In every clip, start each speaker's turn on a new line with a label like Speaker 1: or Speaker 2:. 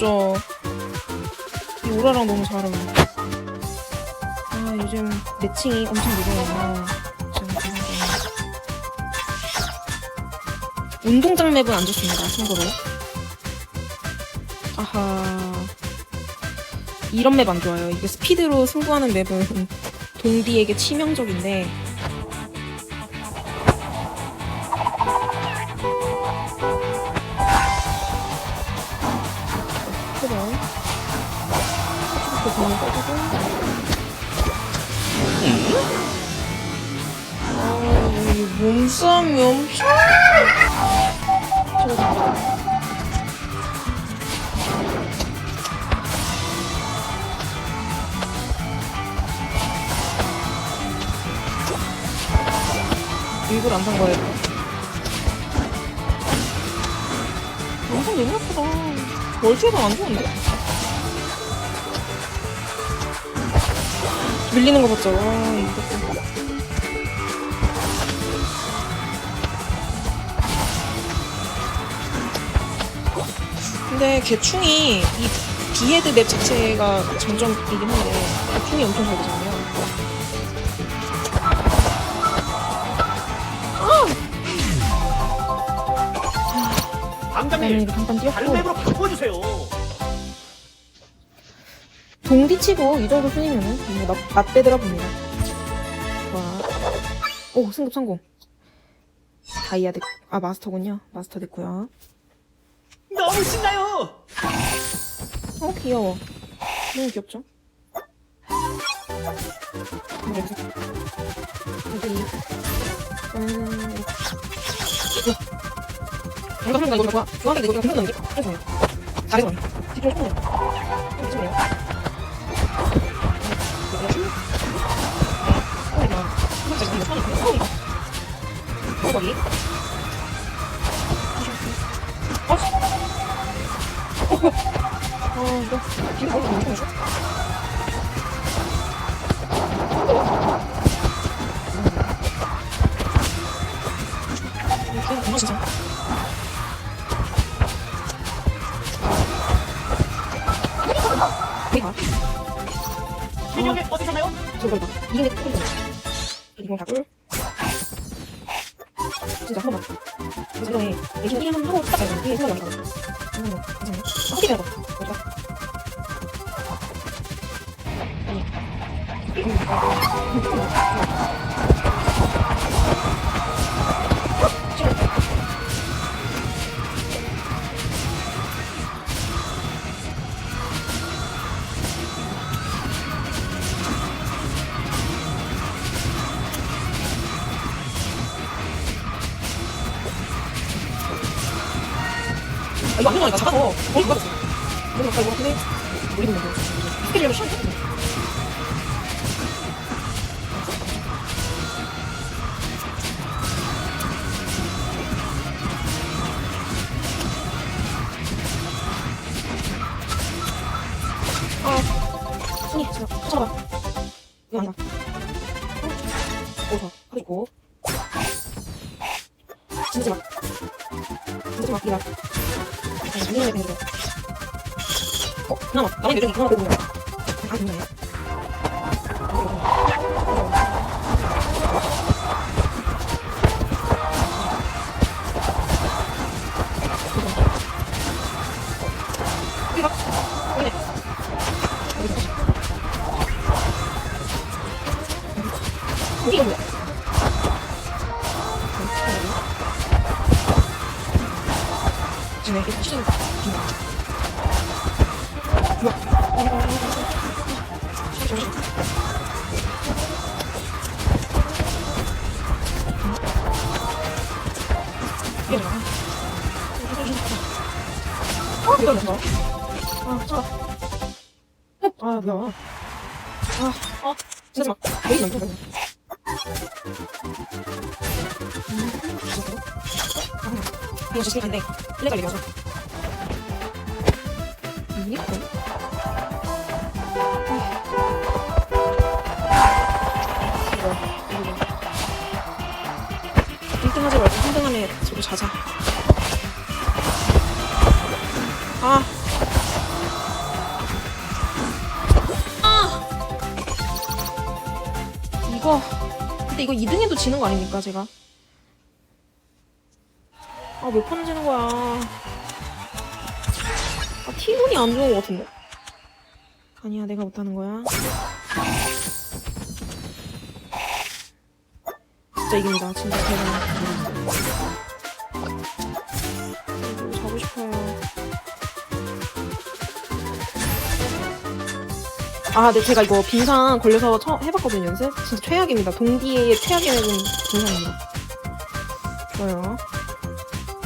Speaker 1: 귀엽죠? 이 오라랑 너무 잘 어울려. 아, 요즘 매칭이 엄청 거는. 운동장 맵은 안 좋습니다, 참고로. 아하. 이런 맵 안 좋아요. 이게 스피드로 승부하는 맵은 동디에게 치명적인데. 그래. 이렇게 돈을 빼주고. 아, 이 몸싸움이 엄청. 저거 일부러 안산 거예요. 너무 예쁘다. 멀티도 안 좋은데? 밀리는 거 봤죠? 와, 이것도. 근데 개충이 이 비헤드 맵 자체가 장점이긴 한데 개충이 엄청 잘 되잖아요.
Speaker 2: 당장님
Speaker 1: 나는 이거 잠깐
Speaker 2: 다른
Speaker 1: 뛰었고
Speaker 2: 맵으로 바꿔주세요.
Speaker 1: 동디치고 이 정도 순이면은 뭐 나, 나대더라 봅니다. 와, 오 승급 성공. 다이아 됐, 아 마스터군요. 마스터 됐고요.
Speaker 2: 너무 신나요.
Speaker 1: 어 귀여워. 너무 귀엽죠? 네, 여기서 여기 음 이거 이거 하는 거 이거 뭐야? 중앙에 이거 공격 넘기 그래서요. 잘해서 뒤로冲요 뒤로 거기. 어, 이거 뒤로 가고 있는 거 이게 내 꿀이잖아. 이거 다 꿀. 진짜 한 번만. 그래서 이번에 예전 1년 하고 딱 가야 이게 생각이 안 나거든. 음, 괜찮네. 아, 해봐. 어디가? 아니. 이거 안 들어가니까 작아서 거의 그거 같았어. 너무 가까이 뭐 같은데 모르겠는 거. 스킬이라도 시원해. 아, 손이 진짜 찾아봐. 이거 아니다. 어. 진짜 막. 진짜 막, 이거. 여기 봐. 여기가 뭐야? 지금 이렇게 중이야. 어, 이거 됐어. 아, 차가. 아, 뭐야. 아, 아, 진짜 막, 메인 넘쳐, 메인. 이거 주식이 간데 플레가 이겨서 아니 이거 1등 하지 말고 3등 안에 저거 자자 아. 이거 근데 이거 2등 해도 지는 거 아닙니까 제가? 아몇번 지는 거야? 아 티문이 안 좋은 거 같은데? 아니야 내가 못하는 거야. 진짜 이깁니다. 진짜. 이거 자고 싶어요. 아, 네, 제가 이거 빙상 걸려서 처음 해봤거든요, 연습. 진짜 최악입니다. 동디의 최악의 빙상입니다. 좋아요.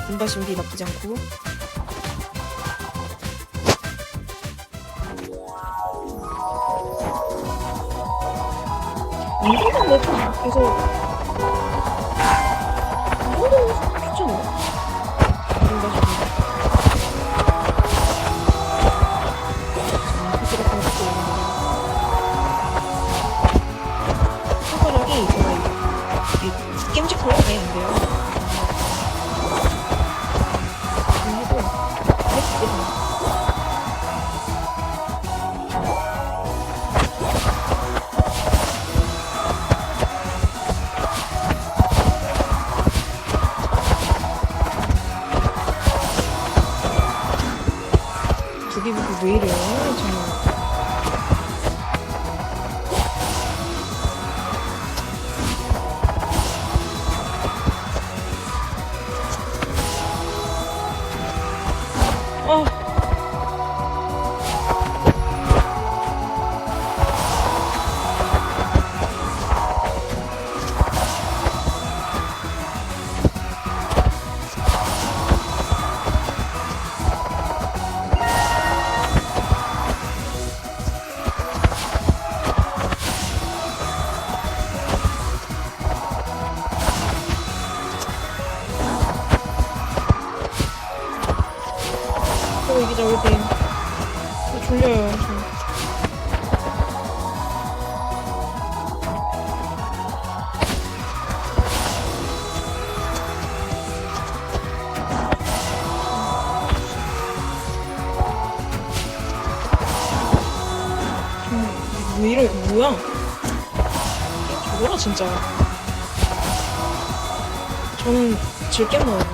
Speaker 1: 운바 신비 나쁘지 않고. 이거는 뭐, 좀 계속. 저기 왜 이래요? 정말. 기자. 저 졸려요. 저. 저, 왜 이래 뭐야? 저거라 진짜. 저는 즐겨 먹어요.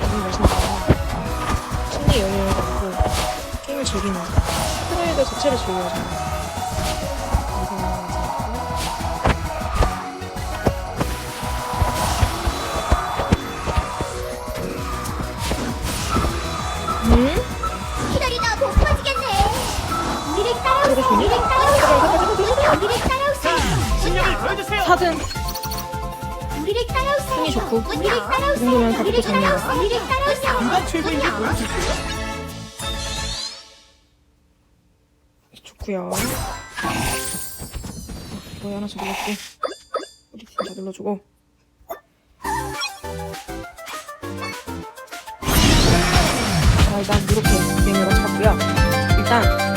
Speaker 1: 너무 맛있나 요? 심리 영향을 받고 게임을 즐기는 프로이드 자체를 즐겨요 저는 이상한 음? 사든 힘이 좋고. 이 정도면
Speaker 2: 최고인지 보여줄게요.
Speaker 1: 좋구요. 좋아요 하나씩 눌러주고. 우리 팀다 눌러주고. 자 일단 이렇게 비행으로 잡고요. 일단